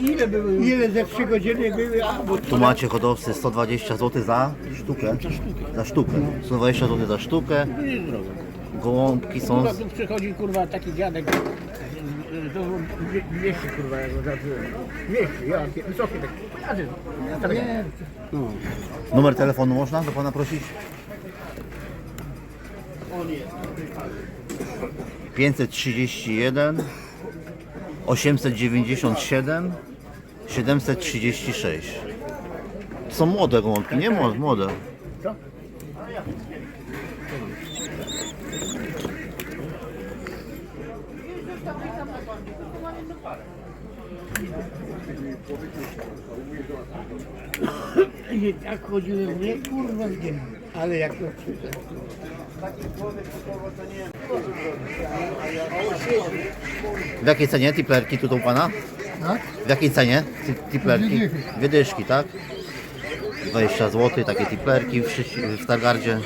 ile były? Ile ze trzy godziny były? A, bo Tu macie hodowcy 120 zł za sztukę. Za sztukę. 120 zł za sztukę. to. Gołąbki są. Kurwa, tu przychodzi kurwa taki dziadek, to 200 kurwa ja go zacząłem. 200, ja a ty, no. Numer telefonu można do pana prosić? 531 897 736 To są młode gołąbki, nie młode, młode. Tak chodziłem, nie kurwa gdzie, ale jak to przyszedł. W jakiej cenie tiplerki tu u pana? Tak? W jakiej cenie ti- tiplerki? Dwie dychy. Dwie dyszki, tak? 20 zł, takie tiplerki w, Szyś- w Stargardzie.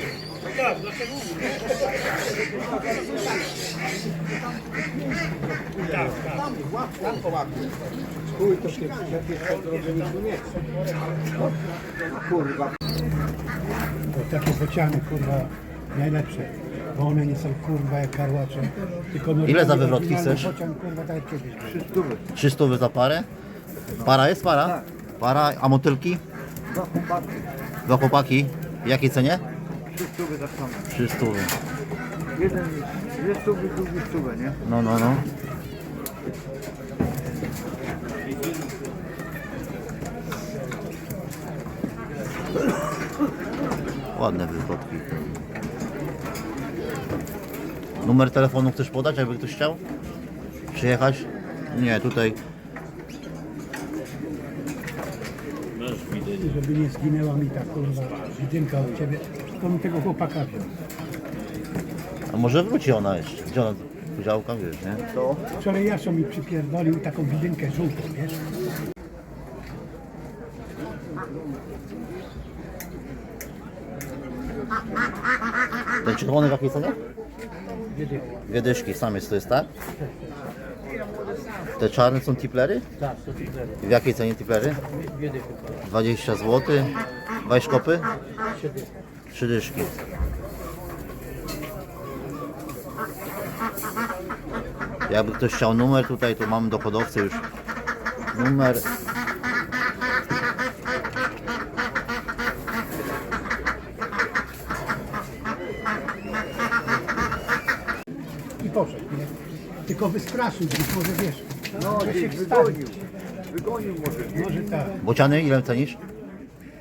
To takie bociany kurwa najlepsze. Bo one nie są kurwa jak karłacze. Tylko Ile za wywrotki chcesz? Bocian kurwa tak jak kiedyś. 300 za parę? Para jest para? Para, a motylki? Dwa chłopaki, Dwa chłopaki. W jakiej cenie? trzy stówy za samo. 300. Jeden, dwie stówy, drugi stówę, nie? No, no, no. Ładne wywrotki. Numer telefonu chcesz podać, jakby ktoś chciał? Przyjechać? Nie, tutaj Żeby nie zginęła mi ta kurwa jedynka od ciebie. To mi tego chłopaka wziął. A może wróci ona jeszcze. Gdzie ona? Działka, wiesz, nie? Wczoraj Jasio mi przypierdolił taką widynkę żółtą, wiesz? Ten czerwony w jakiej cenie? Dwie dyszki, sam jest to jest, tak? Te czarne są tiplery? Tak, to zero. W jakiej cenie tiplery? Biedy 20 zł. Wajszkopy? Siedem. Trzy dyszki. Jakby ktoś chciał numer tutaj, to mamy do hodowcy już numer. Tylko wystraszył, być może wiesz. No, że gdzieś się wygonił. Wygonił może, nie? Może tak. Bociany ile cenisz?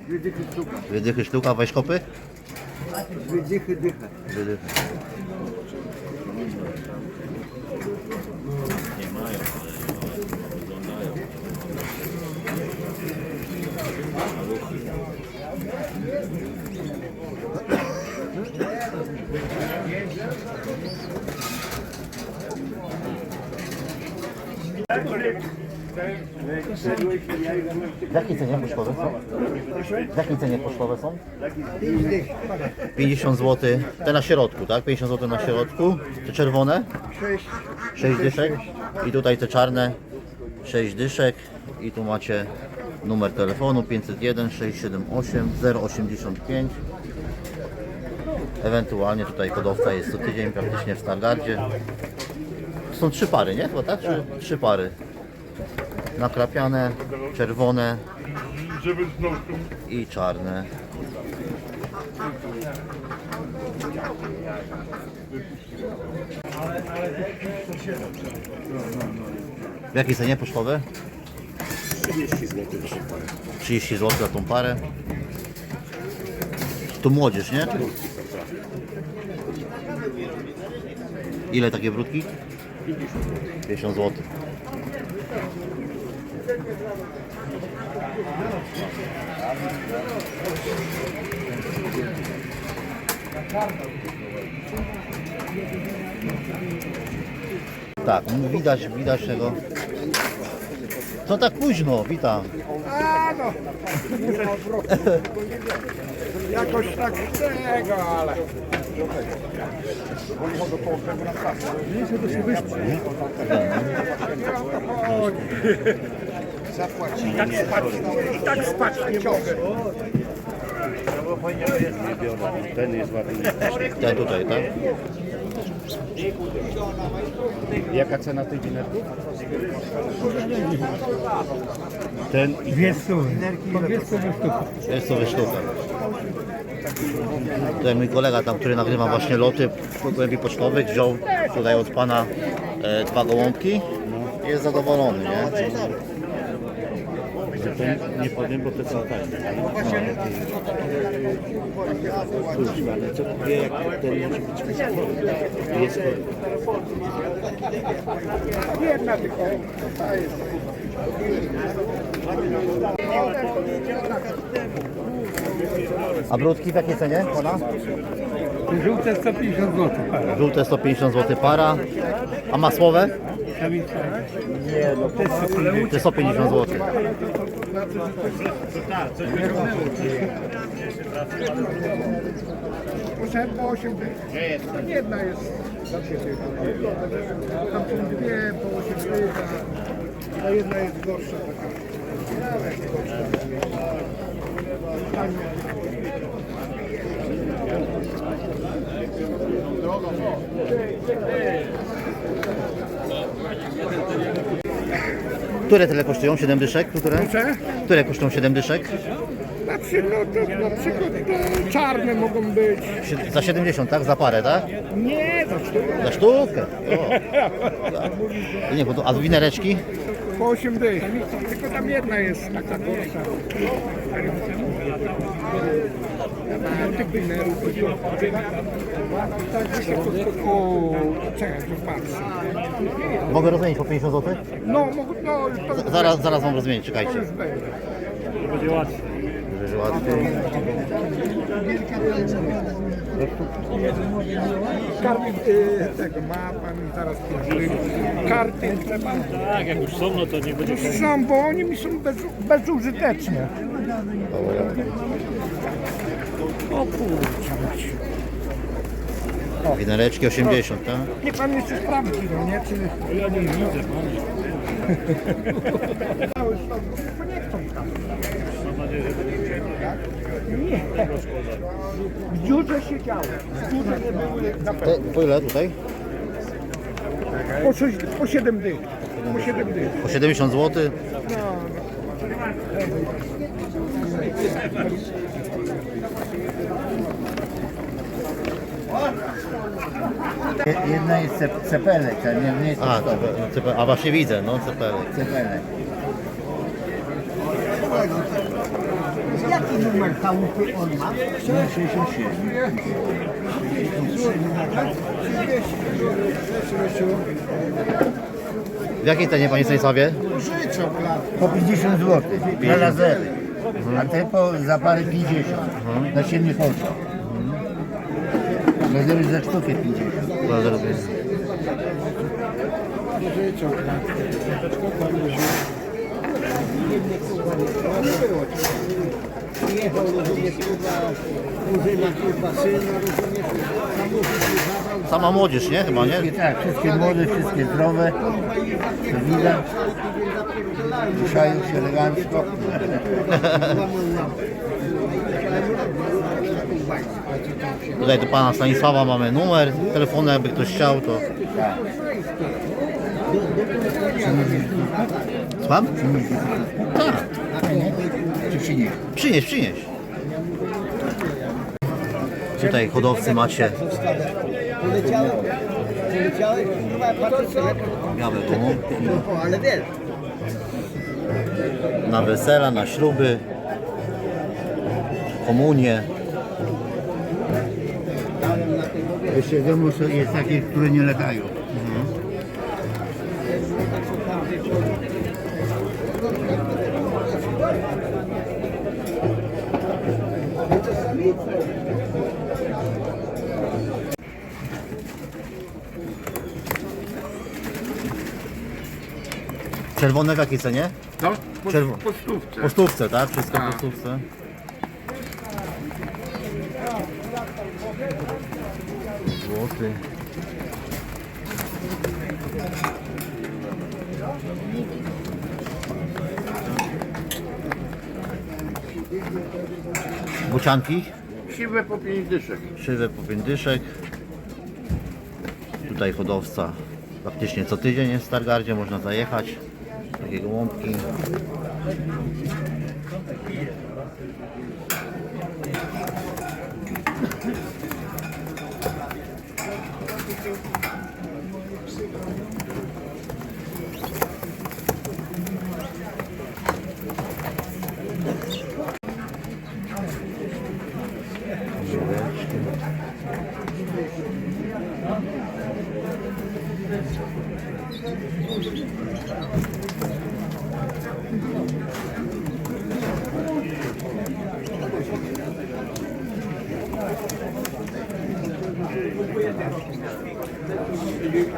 Dwie dychy sztuka. Dwie dychy sztuka, wajszkopy? Dwie dychy, dychę. Dwie dychy. W jakiej cenie pocztowe są? W jakiej cenie pocztowe są? 50 zł. Te na środku, tak? 50 zł na środku. Te czerwone? 6 dyszek. I tutaj te czarne 6 dyszek. I tu macie numer telefonu 501 678 085. Ewentualnie tutaj hodowca jest co tydzień praktycznie w Stargardzie. Są trzy pary, nie? Chyba tak? Trzy, trzy pary. Nakrapiane, czerwone i czarne. W jakiej cenie pocztowe? 30 zł. 30 zł za tą parę. Tu młodzież, nie? Ile takie brudki? 50 zł. Tak, widać, widać tego. Co tak późno? Witam. Jakoś tak tego, ale... I tak spać, i tak spać nie mogę. Ten jest ładny. Ten tutaj, tak? Jaka cena tych winerków? Ten i Dwie stówy. Po dwie stówy sztuka. Jest to sztuka. Tutaj mój kolega tam, który nagrywa właśnie loty gołębi pocztowych, wziął tutaj od pana e, dwa gołąbki. Jest zadowolony, nie? ten nie powiem, bo te są fajne. Kurwa, ale co wie, jak ten może być Jest chory. Jedna tylko. Ta jest. A brudki w jakiej cenie? Żółte 150 zł. Żółte 150 zł para. A masłowe? Nie, no to jest 150. Te 150 zł. Muszę po 8 dych. Jedna jest. Tam są dwie po 8 dych, a- a jedna jest gorsza taka. Które tyle kosztują? 7 dyszek? Które? Proszę? Które kosztują 7 dyszek? Znaczy, no to na przykład te czarne mogą być. Za 70, tak? Za parę, tak? Nie, za sztukę. Za sztukę. O. Nie, bo to, a winereczki? Po 8 dych. Tylko tam jedna jest taka gorsza. Tych winerów. O, czekaj, patrzę. Mogę rozmienić po 50 zł? No, mogę, no, już Zaraz, zaraz wam rozmienić, czekajcie. już będzie. Będzie łatwiej. Karty y, tego ma pan zaraz. Karty trzeba. Tak, jak już są, no to nie będzie No są, bo oni mi są bez, bezużyteczne. O kurczę. mać. Winereczki 80, tak? Nie pan jeszcze sprawdzi, no nie? Czy... Ja nie widzę, bo nie chcą tam. Nie. W dziurze siedziały. W dziurze nie były na pewno. Po ile tutaj? Po, sześć, po 7 dych. Po 7 dych. Po 70 zł. Jedna jest cep- cepelek, a nie, nie jest A, to cepe- cepe- a właśnie widzę, no cepelek. cepelek. Jaki numer chałupy on ma? 67. W jakiej cenie panie Stanisławie? Po 50 zł. Dwa lasery. A te po za parę 50. Na 7 Polsce. Lasery za sztukę 50. Zaraz zrobię. Przyjechał, rozumiesz, kurwa, kuzyna, kurwa, syna, rozumiesz, samochód Sama młodzież, nie? Chyba, nie? Tak, wszystkie młode, wszystkie zdrowe. To widać. Ruszają się elegancko. Tutaj do pana Stanisława mamy numer telefonu, jakby ktoś chciał, to... Słucham? Tak, przynieś, przynieś. Tutaj hodowcy macie białe wiesz, na wesela, na śluby, komunie. Jeszcze wiadomo, że jest takie, które nie latają. Czerwone w jakiej cenie? No, po, Czerwo- po stówce. Po stówce, tak? Wszystko po Tak. stówce. zł. Bucianki? Siwe po 5 dyszek. Siwe po 5 dyszek. Tutaj hodowca praktycznie co tydzień jest w Stargardzie, można zajechać. Takie gołąbki.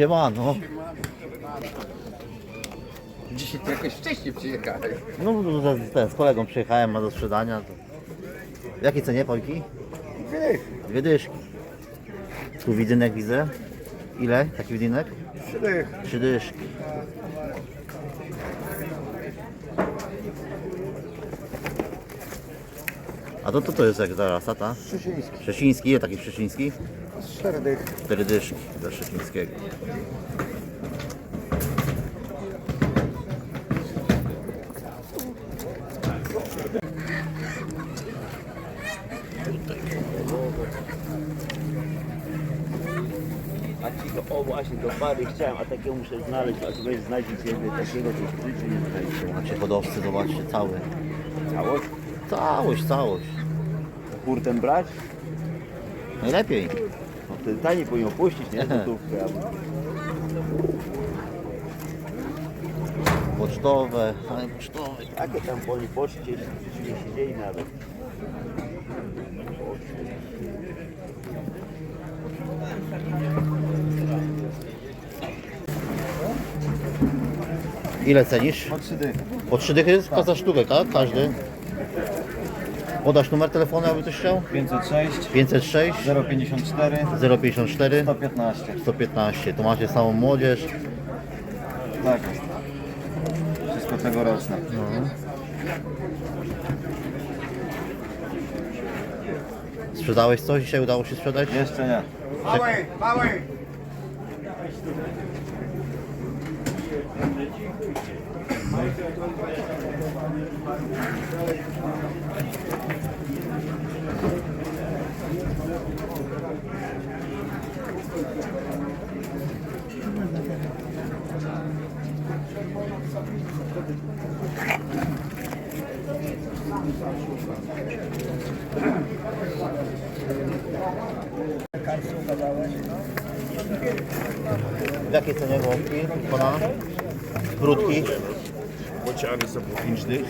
Siemano. Dzisiaj to jakoś wcześniej przyjechałeś. No z, ten, z kolegą przyjechałem, ma do sprzedania. To... W jakiej cenie Polki? Dwie dyszki. Tu widynek widzę. Ile taki widynek? Trzy dyszki. A to to, to jest jak ta rasa, ta? Szczeciński. Szczeciński, ile taki Szczeciński? Cztery dych. Cztery dyszki dla Szczecińskiego. A ci go, o właśnie, do pary chciałem, a takiego muszę znaleźć, a tu weź znajdziecie jednego takiego, to w życiu nie znajdzie. Macie hodowcy, zobaczcie, cały. Całość? Całość, całość. Hurtem brać? Najlepiej. Wtedy taniej powinien puścić, nie? Złotówkę. albo- Pocztowe, ale pocztowe. Jakie tam po niej poczcie, nie siedzieli nawet. Ile cenisz? Po trzy dychy. Po trzy dychy za sztukę, tak? Każdy. Podasz numer telefonu, jakby ktoś chciał? 506 506 054 054 115. 115. Tu macie samą młodzież. Tak. Wszystko tegoroczne. Sprzedałeś coś? Dzisiaj udało się sprzedać? Jeszcze nie. Mały, mały. W jakiej cenie gołąbki? Pana? Brudki? Bociany są po 5 dych,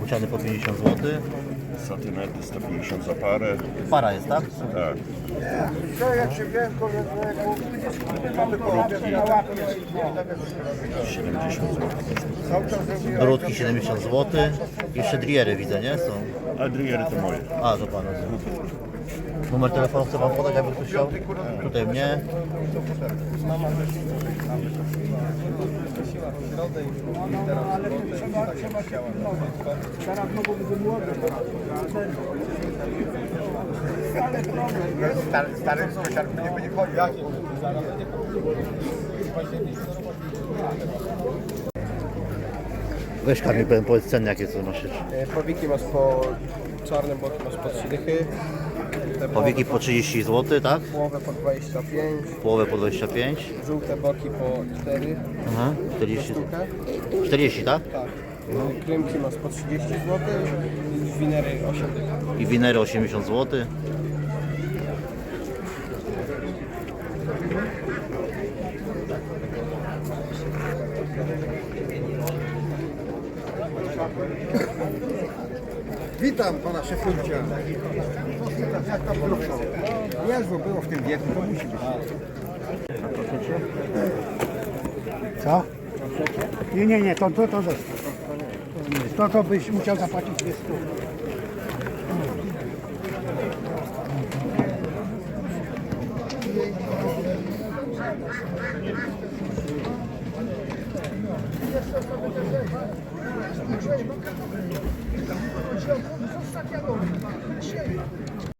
Buciany po 50 zł. satynety 150 za parę. Para jest, tak? Tak. Łapie. 70 zł. Brudki 70 zł. Jeszcze driery widzę, nie? Są. A driery to moje. A, to pana. Numer telefonu chce pan podać, jakby ktoś chciał? Tutaj mnie. Stary, stary koleżanku nie będzie chodził. Weź Kamil, powiem, powiedz ceny, jakie co masz jeszcze. Powiki masz po czarnym boku masz po 3 dychy. Powieki po 30 zł, tak? Połowę po 25, Połowę po 25. żółte boki po 4 Aha, 40. sztukę. 40, tak? Tak. E, Krymki masz po 30 zł i winery 8 dych. I winery 80 zł. Witam pana szefuncia. Jezu, było w tym wieku, to musi być. Co? Nie, nie, nie, to, to, to, to, to, to byś musiał zapłacić 200. está aqui agora. Deixa aí.